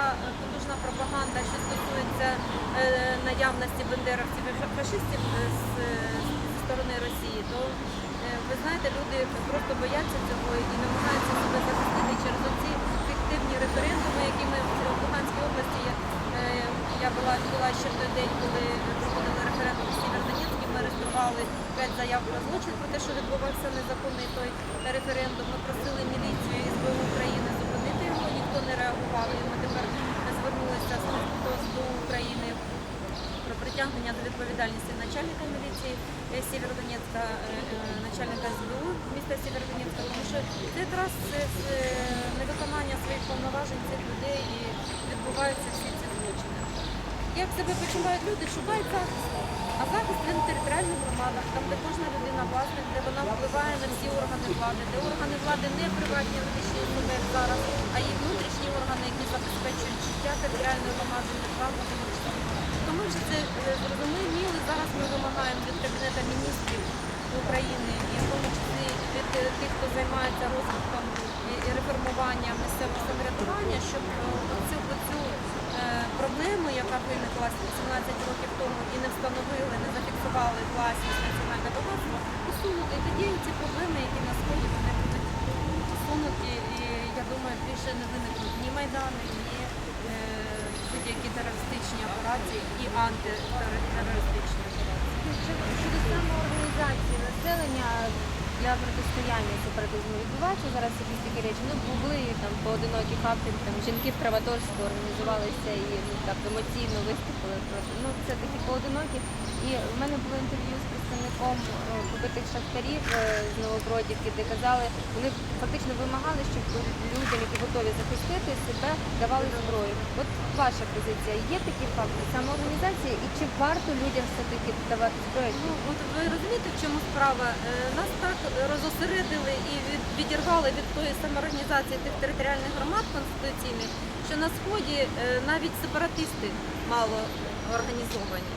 така е, потужна пропаганда, що стосується е, наявності бендеровців і фашистів е, з, сторони Росії, то ви знаєте, люди просто бояться цього і намагаються себе захистити через оці фіктивні референдуми, які ми в Луганській області. Я була, була ще в той день, коли проводили референдум в Сєвєродонецьку, ми реєстрували п'ять заяв про злочин про те, що відбувався незаконний той референдум. Ми просили І ми тепер звернулися до України про притягнення до відповідальності начальника міліції е, Сєвєродонецька, е, е, начальника СБУ міста Сєвєродонецька, тому що це якраз невиконання своїх повноважень цих людей і відбуваються всі ці злочини. Як себе почувають люди, шукають. А захист він в територіальних громадах, там, де кожна людина власник, де вона впливає на всі органи влади, де органи влади не приватні юридичні особи, як зараз, а є внутрішні органи, які забезпечують життя територіальної громади, державного суспільства. То ми вже це е, зрозуміли. Зараз ми вимагаємо від Кабінету міністрів України і в тому числі від е, тих, хто займається розвитком і реформуванням місцевого самоврядування, щоб е, е, проблему, яка виникла 17 років тому і не встановили, не зафіксували власність національного багатства, усунути. І тоді ці проблеми, які на сході, вони будуть усунуті. І я думаю, більше не виникнуть ні майдани, ні е, будь-які терористичні операції і антитерористичні операції. Щодо самоорганізації населення для протистояння сепаратизму відбуваються зараз якісь такі речі. Ну були там поодинокі факти, там жінки в Краматорську організувалися і ну так емоційно виступили проти. Ну це такі поодинокі. І в мене було інтерв'ю з представником е, побитих шахтарів е, з Новобродівки, де казали, вони фактично вимагали, щоб людям, які готові захистити себе, давали зброю. От ваша позиція, є такі факти самоорганізації, і чи варто людям все таки давати зброю? Ну, от ви розумієте, в чому справа? Е, Нас так розосередили і відірвали від тої самоорганізації тих територіальних громад конституційних, що на сході е, навіть сепаратисти мало організовані.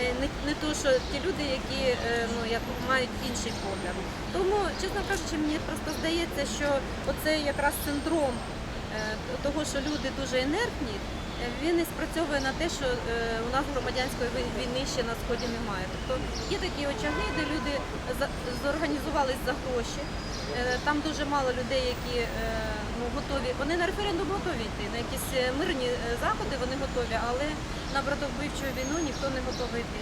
Е, Не, не то, що ті люди, які е, ну, як мають інший погляд. Тому, чесно кажучи, мені просто здається, що оце якраз синдром того, що люди дуже інертні, він і спрацьовує на те, що е, у нас громадянської війни ще на сході немає. Тобто є такі очаги, де люди зорганізувались за гроші. Е, Там дуже мало людей, які е, ну, готові. Вони на референдум готові йти, на якісь мирні заходи вони готові, але на братовбивчу війну ніхто не готовий йти.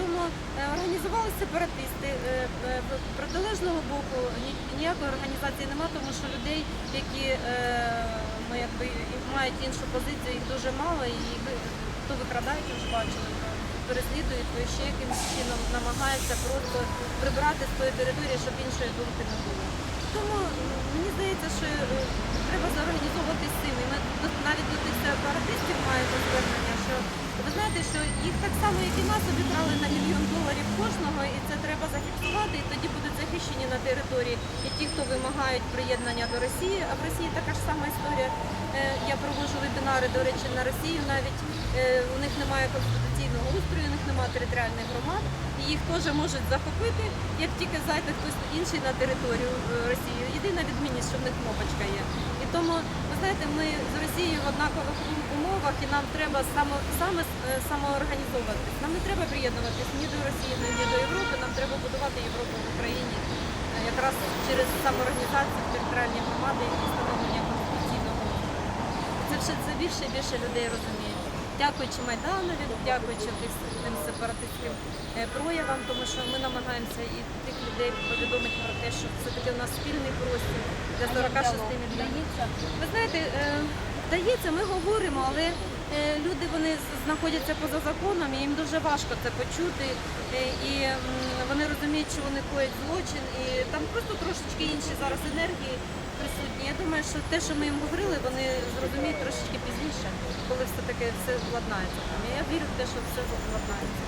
Тому е, організувалися сепаратисти. Е, е, протилежного боку ніякої організації немає, тому що людей, які ну, якби, мають іншу позицію, їх дуже мало, і їх хто викрадають, вже бачили, переслідують, то ще якимось чином намагаються просто прибрати з тої території, щоб іншої думки не було. Тому мені здається, що треба зорганізовувати сили. Ми до- навіть до тих сепаратистів маємо звернення, що ви знаєте, що їх так само, як і нас, обікрали на мільйон доларів кожного, і це треба зафіксувати, і тоді будуть захищені на території і ті, хто вимагають приєднання до Росії. А в Росії така ж сама історія. Е, Я проводжу вебінари, до речі, на Росію навіть е, у них немає конституційного устрою, у них немає територіальних громад, і їх теж можуть захопити, як тільки зайде хтось інший на територію е, Росії. Єдина відмінність, що в них кнопочка є. Тому, ви знаєте, ми з Росією в однакових умовах, і нам треба само, саме е, самоорганізовуватись. Нам не треба приєднуватись ні до Росії, ні до Європи. Нам треба будувати Європу в Україні е, якраз через самоорганізацію територіальні громади і встановлення конституційного. Це все це більше і більше людей розуміють. Дякуючи Майданові, дякуючи тим сепаратистським е, проявам, тому що ми намагаємося і тих людей повідомити про те, що все-таки у нас спільний простір для 46 мільйонів. Ви знаєте, е, вдається, ми говоримо, але е, люди вони знаходяться поза законом, і їм дуже важко це почути. І вони розуміють, що вони коять злочин, і там просто трошечки інші зараз енергії присутні. Я думаю, що те, що ми їм говорили, вони зрозуміють трошечки пізніше, коли все таки все владнається. Я вірю в те, що все владнається.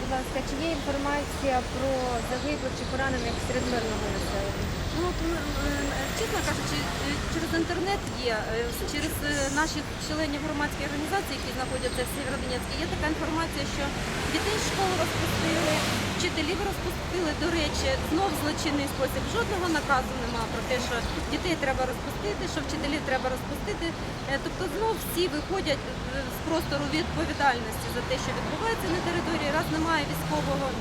Будь ласка, чи є інформація про загиблих чи поранених серед мирного населення? Ну, ми, е, чесно кажучи, е, через інтернет є, е, через наших членів громадської організації, які знаходяться в Сєвєродонецьку, є така інформація, що дітей з школи розпустили, вчителів розпустили. До речі, знов злочинний спосіб. Жодного наказу немає про те, що дітей треба розпустити, що вчителів треба розпустити. Е, Тобто знов всі виходять е, з простору відповідальності за те, що відбувається на території. Раз немає військового е,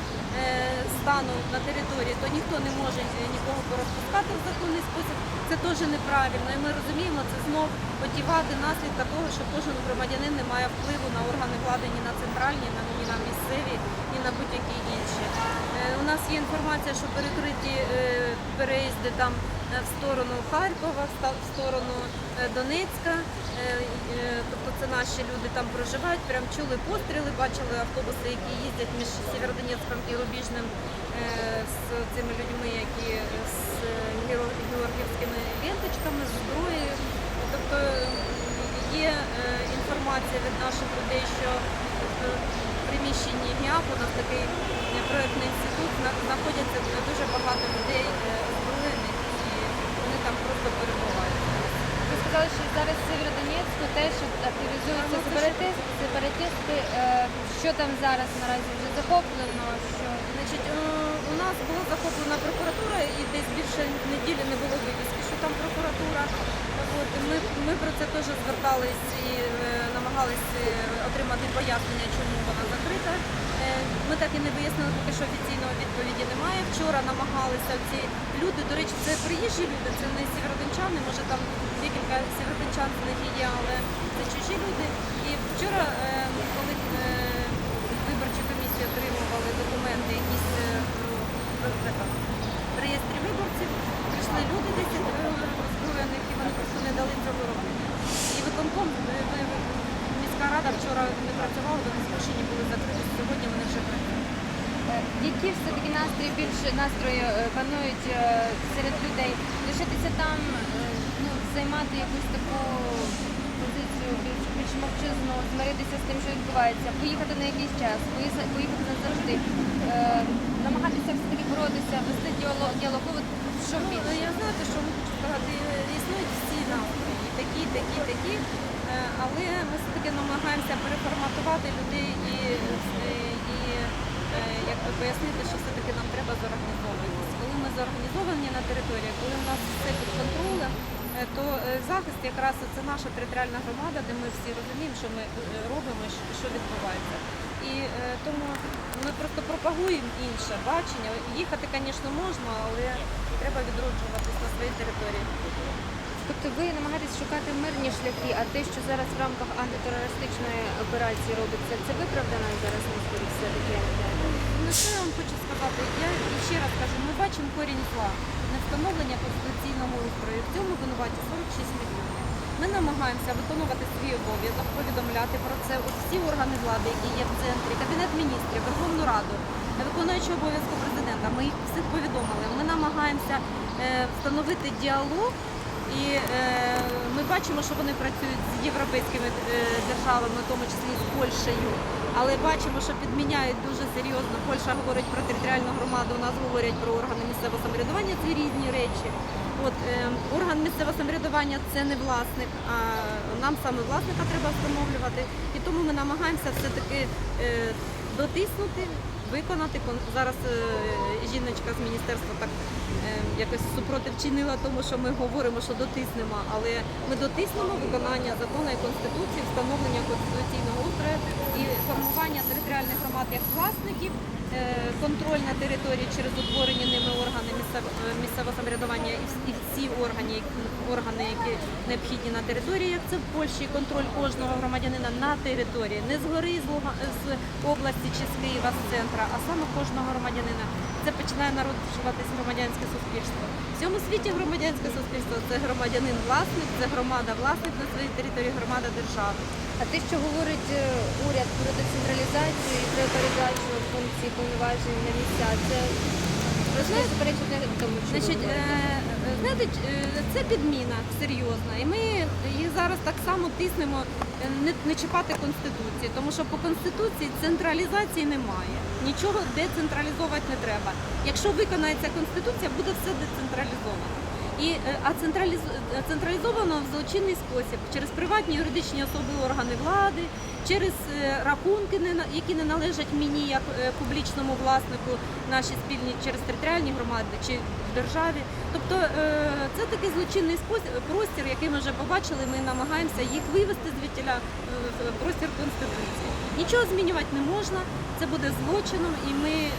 стану на території, то ніхто не може нікого порозпускати в законний спосіб. Це теж неправильно. І ми розуміємо, це знов оті наслідка того, що кожен громадянин не має впливу на органи влади ні на центральні, ні на місцеві, ні на будь-які інші. Е, У нас є інформація, що перекриті е, переїзди там в сторону Харкова, в сторону е, Донецька. Тобто це наші люди там проживають, прям чули постріли, бачили автобуси, які їздять між Сєвєродонецьком і Рубіжним з цими людьми, які з геро- ленточками, з зброєю. Тобто є інформація від наших людей, що приміщенні ГІАП у нас такий е, проєктний інститут, знаходяться дуже багато людей е, озброєних і вони там просто перебувають. Ви сказали, що зараз в Сєвєродонецьку теж активізуються Ну, сепаратисти, сепаратисти. Е, Що там зараз наразі вже захоплено? Що Значить, у нас була захоплена прокуратура і десь більше неділі не було вивіски, що там прокуратура. От, ми, ми про це теж звертались і намагались е, отримати пояснення, чому вона закрита. Е, Ми так і не вияснили, поки що офіційної відповіді немає. Вчора намагалися ці люди, до речі, це приїжджі люди, це не сєвєродончани, може там декілька сєвєродончан з них є, але це чужі люди. І вчора, е, коли виборчі комісії отримували документи, якісь в реєстрі виборців, прийшли люди 10 е, озброєних, і вони просто не дали цього робити. І виконком, е, міська рада вчора не працювала, вони змушені були закриті. Сьогодні вони вже працюють. Е, Які все-таки настрої більше настрої е, панують е, серед людей? Лишитися там, ну, займати якусь таку позицію більш, більш мовчазну, змиритися з тим, що відбувається, поїхати на якийсь час, поїхати назавжди, намагатися все-таки боротися, вести діалог, діалог. От що Ну, я знаєте, що хочу сказати, існують всі настрої, і такі, такі, такі, але ми все-таки намагаємося переформатувати людей і, е, і е, як би пояснити, що все-таки нам треба зорганізовуватися. Коли ми зорганізовані на території, коли у нас все під контролем, е, то е, захист якраз це наша територіальна громада, де ми всі розуміємо, що ми е, робимо, що- відбувається. І е, тому ми просто пропагуємо інше бачення. Їхати, звісно, можна, але треба відроджуватись на своїй території. Тобто ви намагаєтесь шукати мирні шляхи, а те, що зараз в рамках антитерористичної операції робиться, це виправдано зараз насправді все-таки? Ну що я вам хочу сказати? Я ще раз кажу, ми бачимо корінь зла, не встановлення конституційного устрою. В цьому винуваті 46 мільйонів. Ми намагаємося виконувати свій обов'язок, повідомляти про це от всі органи влади, які є в центрі, кабінет міністрів, Верховну Раду, виконуючи обов'язку президента. Ми їх всіх повідомили. Ми намагаємося е, встановити діалог. І е, ми бачимо, що вони працюють з європейськими е, державами, в тому числі з Польщею. Але бачимо, що підміняють дуже серйозно. Польща говорить про територіальну громаду, у нас говорять про органи місцевого самоврядування. Це різні речі. От е, орган місцевого самоврядування це не власник, а нам саме власника треба встановлювати. І тому ми намагаємося все-таки дотиснути, виконати. Зараз е, жіночка з міністерства так е, якось супротив чинила тому, що ми говоримо, що дотиснемо, але ми дотиснемо виконання закону і конституції, встановлення конституційного устрою і формування територіальних громад як власників, е, контроль на території через утворені ними органи місцевого, самоврядування і всі- органи, органи, які необхідні на території, як це в Польщі, контроль кожного громадянина на території, не з, Луга- з області чи з Києва з центра, а саме кожного громадянина. Це починає народжуватись громадянське суспільство. В цьому світі громадянське суспільство це громадянин власник, це громада власник на своїй території, громада держави. А те, що говорить е, уряд про децентралізацію і про передачу функцій повноважень на місця, це не суперечить тому, що Значить, знаєте, це підміна серйозна, і ми її зараз так само тиснемо е, не, чіпати конституції, тому що по конституції централізації немає. Нічого децентралізовувати не треба. Якщо виконається конституція, буде все децентралізовано. І, е, а е, централізовано в злочинний спосіб через приватні юридичні особи органи влади, через е, рахунки, які не належать мені як публічному власнику, наші спільні через територіальні громади чи в державі. Тобто це такий злочинний спосіб, простір, який ми вже побачили. Ми намагаємося їх вивести звідтіля простір конституції. Нічого змінювати не можна. Це буде злочином, і ми е,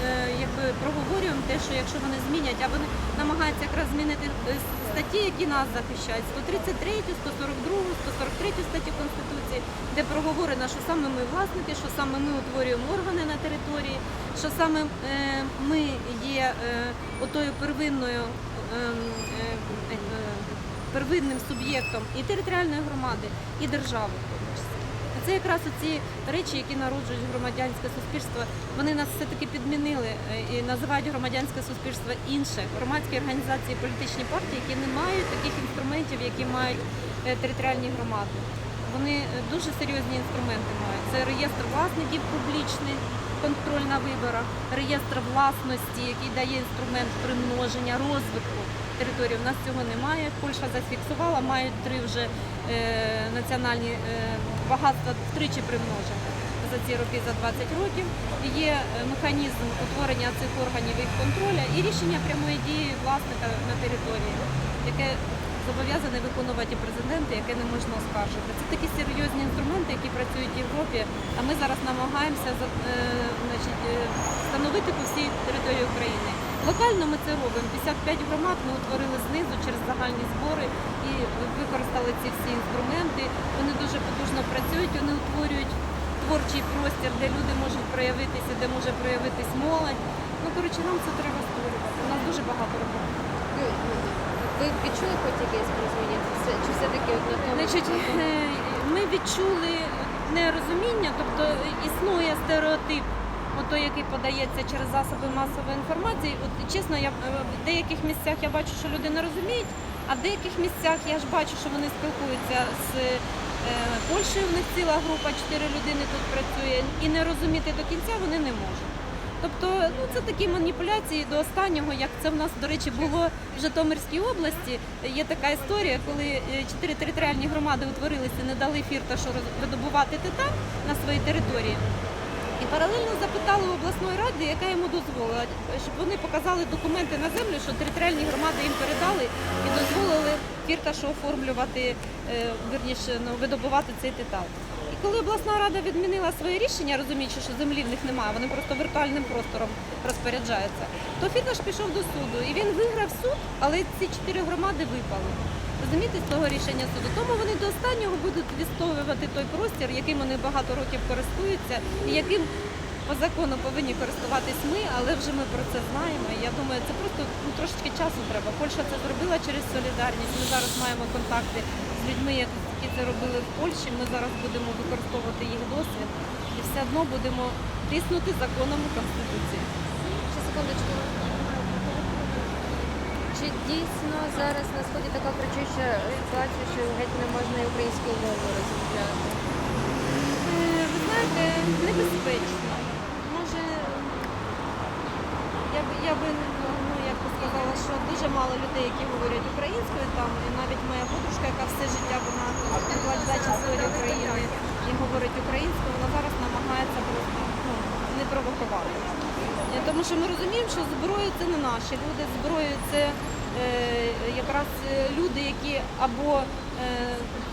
якби проговорюємо те, що якщо вони змінять, а вони намагаються якраз змінити е, статті, які нас захищають, 133, 142, 143 статті Конституції, де проговорено, що саме ми власники, що саме ми утворюємо органи на території, що саме е, ми є отою первинною. ем, Первинним суб'єктом і територіальної громади, і держави. Це якраз ці речі, які народжують громадянське суспільство. Вони нас все-таки підмінили е, і називають громадянське суспільство інше. Громадські організації, політичні партії, які не мають таких інструментів, які мають е, територіальні громади. Вони е, дуже серйозні інструменти мають. Це реєстр власників публічний, контроль на виборах, реєстр власності, який дає інструмент примноження, розвитку території. У нас цього немає. Польща зафіксувала, мають три вже е, національні е, багатства втричі примножені за ці роки, за 20 років. Є е, механізм утворення цих органів їх контроля і рішення прямої дії власника на території, яке зобов'язаний виконувати і президент, і яке не можна оскаржити. Це такі серйозні інструменти, які працюють в Європі. А ми зараз намагаємося значить, встановити по всій території України. Локально ми це робимо. 55 громад ми утворили знизу через загальні збори і використали ці всі інструменти. Вони дуже потужно працюють, вони утворюють творчий простір, де люди можуть проявитися, де може проявитись молодь. Ну коротше, нам це треба створювати. У нас дуже багато роботи. Ви, відчули хоч якесь порозуміння? Це чи все-таки? Значить, е, ми відчули нерозуміння, тобто існує стереотип, той, який подається через засоби масової інформації. От чесно, я е, в деяких місцях я бачу, що люди не розуміють, а в деяких місцях я ж бачу, що вони спілкуються з е, Польщею. В них ціла група, чотири людини тут працює, і не розуміти до кінця вони не можуть. Тобто, ну це такі маніпуляції до останнього, як це в нас, до речі, було в Житомирській області. Є така історія, коли е, чотири територіальні громади утворилися, не дали фірташу видобувати титан на своїй території. І паралельно запитали у обласної ради, яка йому дозволила, щоб вони показали документи на землю, що територіальні громади їм передали і дозволили фірташу оформлювати, е, вірніше, ну, видобувати цей титан. І коли обласна рада відмінила своє рішення, розуміючи, що землі в них немає, вони просто віртуальним простором розпоряджаються, то фірташ пішов до суду і він виграв суд, але ці чотири громади випали. Розумієте, з того рішення суду. Тому вони до останнього будуть відстоювати той простір, яким вони багато років користуються, і яким по закону повинні користуватись ми, але вже ми про це знаємо. Я думаю, це просто ну, трошечки часу треба. Польща це зробила через солідарність. Ми зараз маємо контакти з людьми, які це робили в Польщі. Ми зараз будемо використовувати їх досвід і все одно будемо тиснути законами Конституції. Ще секундочку. Чи дійсно зараз на сході така кричуща ситуація, що геть не можна і українською мовою розмовляти? Е, Ви знаєте, небезпечно. Може, я б я би ну як би сказала, що дуже мало людей, які говорять українською там, і навіть моя подружка, яка все життя вона викладач історії України і говорить українською, вона зараз намагається просто ну, не провокувати. Тому що ми розуміємо, що зброю це не наші люди, зброю це е, якраз е, люди, які або е,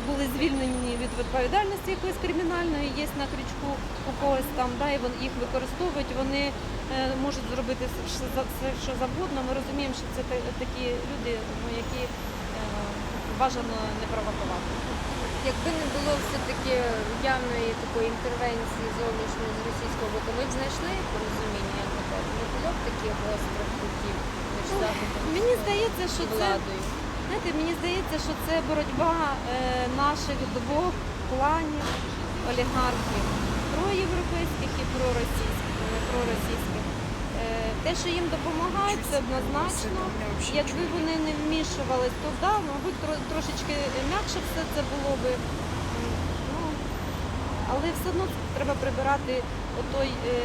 були звільнені від відповідальності якоїсь кримінальної, є на крючку у когось там, да, і вони їх використовують, вони е, можуть зробити все, все, що завгодно. Ми розуміємо, що це такі люди, ну, які е, бажано не провокувати. Якби не було все-таки явної такої інтервенції зовнішньої з російського боку, ми б знайшли порозуміння, таке. Не було б таких гострих кутів між заходом Мені здається, що це. Знаєте, мені здається, що це боротьба е, наших двох кланів олігархів проєвропейських і проросійських. е, проросійських. Те, що їм допомагають, це однозначно. Якби вони не вмішувались, то да, мабуть, трошечки м'якше все це було би. Ну, але все одно треба прибирати отой е,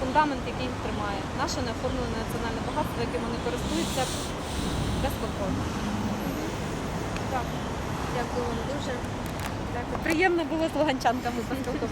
фундамент, який їх тримає. Наше неоформлене національне багатство, яким вони користуються без контролю. Так. Дякую вам дуже. Дякую. Приємно було з луганчанками поспілкуватися.